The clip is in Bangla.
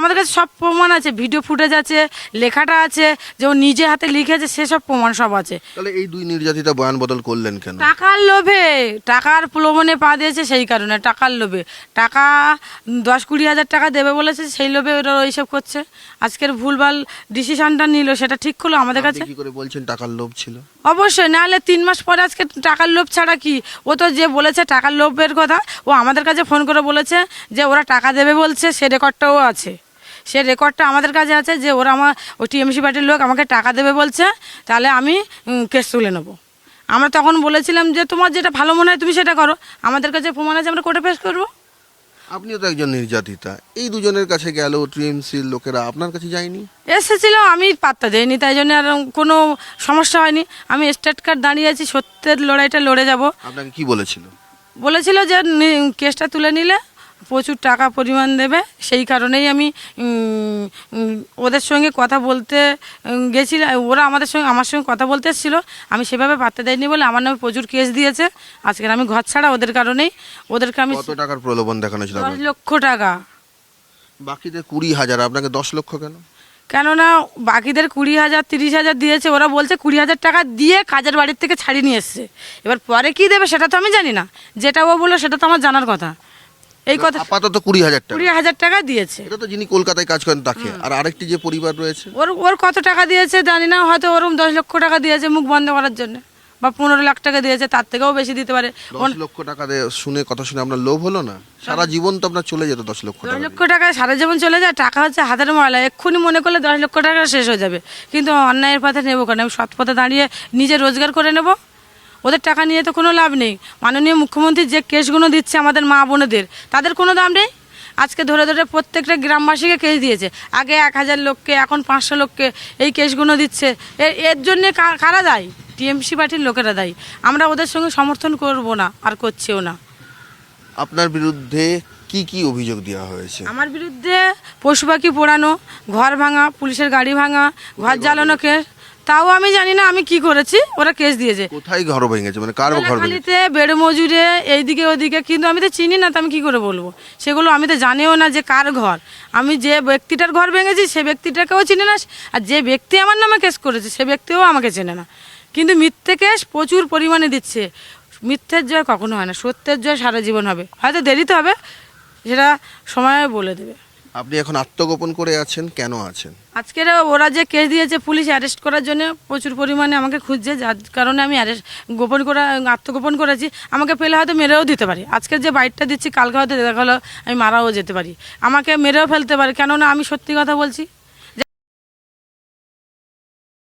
আমাদের কাছে সব প্রমাণ আছে ভিডিও ফুটেজ আছে লেখাটা আছে যে ও নিজে হাতে লিখেছে সেসব প্রমাণ সব আছে। তাহলে এই দুই নির্যাতিতা বয়ান বদল করলেন কেন? টাকার লোভে টাকার প্রলোভনে পা দিয়েছে সেই কারণে টাকার লোভে। টাকা দশ কুড়ি হাজার টাকা দেবে বলেছে সেই লোভে ওরা ওইসব করছে। আজকের ভুলভাল ডিসিশনটা নিল সেটা ঠিক করল আমাদের কাছে। কি করে বলছেন টাকার লোভ ছিল? অবশ্যই নাহলে তিন মাস পরে আজকে টাকার লোভ ছাড়া কি? ও তো যে বলেছে টাকার লোভের কথা ও আমাদের কাছে ফোন করে বলেছে যে ওরা টাকা দেবে বলছে সে রেকর্ডটাও আছে। সে রেকর্ডটা আমাদের কাছে আছে যে ওরা আমার ওই টিএমসি পার্টির লোক আমাকে টাকা দেবে বলছে তাহলে আমি কেস তুলে নেব। আমরা তখন বলেছিলাম যে তোমার যেটা ভালো মনে হয় তুমি সেটা করো। আমাদের কাছে প্রমাণ আছে আমরা কোর্টে পেশ করব। আপনিও তো একজন নির্যাতিতা। এই দুজনের কাছে গেল টিএমসির লোকেরা আপনার কাছে যায়নি? এসেছিল আমি পাত্তা দিইনি তাই জন্য আর কোনো সমস্যা হয়নি। আমি স্টেট কার্ড দাঁড়িয়ে আছি সত্যের লড়াইটা লড়ে যাব। আপনাকে কি বলেছিল? বলেছিল যে কেসটা তুলে নিলে। প্রচুর টাকা পরিমাণ দেবে সেই কারণেই আমি ওদের সঙ্গে কথা বলতে গেছিলাম ওরা আমাদের সঙ্গে আমার সঙ্গে কথা বলতে এসেছিল আমি সেভাবে পাত্তা দেয়নি বলে আমার নামে প্রচুর কেস দিয়েছে আজকের আমি ঘর ছাড়া ওদের কারণেই ওদেরকে আমি কত টাকার প্রলোভন দেখানো ছিল দশ লক্ষ টাকা। বাকিদের কুড়ি হাজার আপনাকে দশ লক্ষ কেন? কেননা বাকিদের কুড়ি হাজার তিরিশ হাজার দিয়েছে ওরা বলছে কুড়ি হাজার টাকা দিয়ে কাজের বাড়ির থেকে ছাড়িয়ে নিয়ে এসছে। এবার পরে কি দেবে সেটা তো আমি জানি না। যেটা ও বলল সেটা তো আমার জানার কথা। এই কথা আপাতত কুড়ি হাজার টাকা। কুড়ি হাজার টাকা দিয়েছে। এটা তো যিনি কলকাতায় কাজ করেন তাকে। আর আরেকটি যে পরিবার রয়েছে? ওর ওর কত টাকা দিয়েছে জানি না হয়তো ওরকম দশ লক্ষ টাকা দিয়েছে মুখ বন্ধ করার জন্য। বা পনেরো লাখ টাকা দিয়েছে তার থেকেও বেশি দিতে পারে। দশ লক্ষ টাকা দিয়ে শুনে কথা শুনে আপনার লোভ হলো না? সারা জীবন তো আপনার চলে যেত দশ লক্ষ দশ লক্ষ টাকা সারা জীবন চলে যায় টাকা হচ্ছে হাতের ময়লা। এক্ষুনি মনে করলে দশ লক্ষ টাকা শেষ হয়ে যাবে। কিন্তু অন্যায়ের পথে নেব কেন? আমি সৎ পথে দাঁড়িয়ে নিজে রোজগার করে নেব। ওদের টাকা নিয়ে তো কোনো লাভ নেই। মাননীয় মুখ্যমন্ত্রী যে কেসগুলো দিচ্ছে আমাদের মা বোনেদের তাদের কোনো দাম নেই? আজকে ধরে ধরে প্রত্যেকটা গ্রামবাসীকে কেস দিয়েছে। আগে এক হাজার লোককে এখন পাঁচশো লোককে এই কেসগুলো দিচ্ছে। এর জন্যে কারা দায়ী? টিএমসি পার্টির লোকেরা দায়ী। আমরা ওদের সঙ্গে সমর্থন করব না আর করছেও না। আপনার বিরুদ্ধে কি কি অভিযোগ দেওয়া হয়েছে? আমার বিরুদ্ধে পশু পাখি পোড়ানো ঘর ভাঙা পুলিশের গাড়ি ভাঙা ঘর জ্বালানো কেস তাও আমি জানি না আমি কি করেছি ওরা কেস দিয়েছে। কোথায় ঘর ভেঙেছে? মানে কার ঘর ভেঙেছে? বেড়ে মজুরে এইদিকে ওদিকে কিন্তু আমি তো চিনি না তো আমি কি করে বলব? সেগুলো আমি তো জানিও না যে কার ঘর। আমি যে ব্যক্তিটার ঘর ভেঙেছি সে ব্যক্তিটাকেও চিনি না আর যে ব্যক্তি আমার নামে কেস করেছে সে ব্যক্তিও আমাকে চেনে না। কিন্তু মিথ্যে কেস প্রচুর পরিমাণে দিচ্ছে। মিথ্যের জয় কখনো হয় না সত্যের জয় সারা জীবন হবে। হয়তো দেরিতে হবে সেটা সময় বলে দেবে। আপনি এখন আত্মগোপন করে আছেন, কেন আছেন? আজকের ওরা যে কেস দিয়েছে, পুলিশ অ্যারেস্ট করার জন্য প্রচুর পরিমাণে আমাকে খুঁজছে, যার কারণে আমি অ্যারেস্ট গোপন করা, আত্মগোপন করেছি। আমাকে পেলে হয়তো মেরেও দিতে পারি। আজকে যে বাইটটা দিচ্ছি, কালকে হয়তো দেখা হলো আমি মারাও যেতে পারি। আমাকে মেরেও ফেলতে পারি, কেননা আমি সত্যি কথা বলছি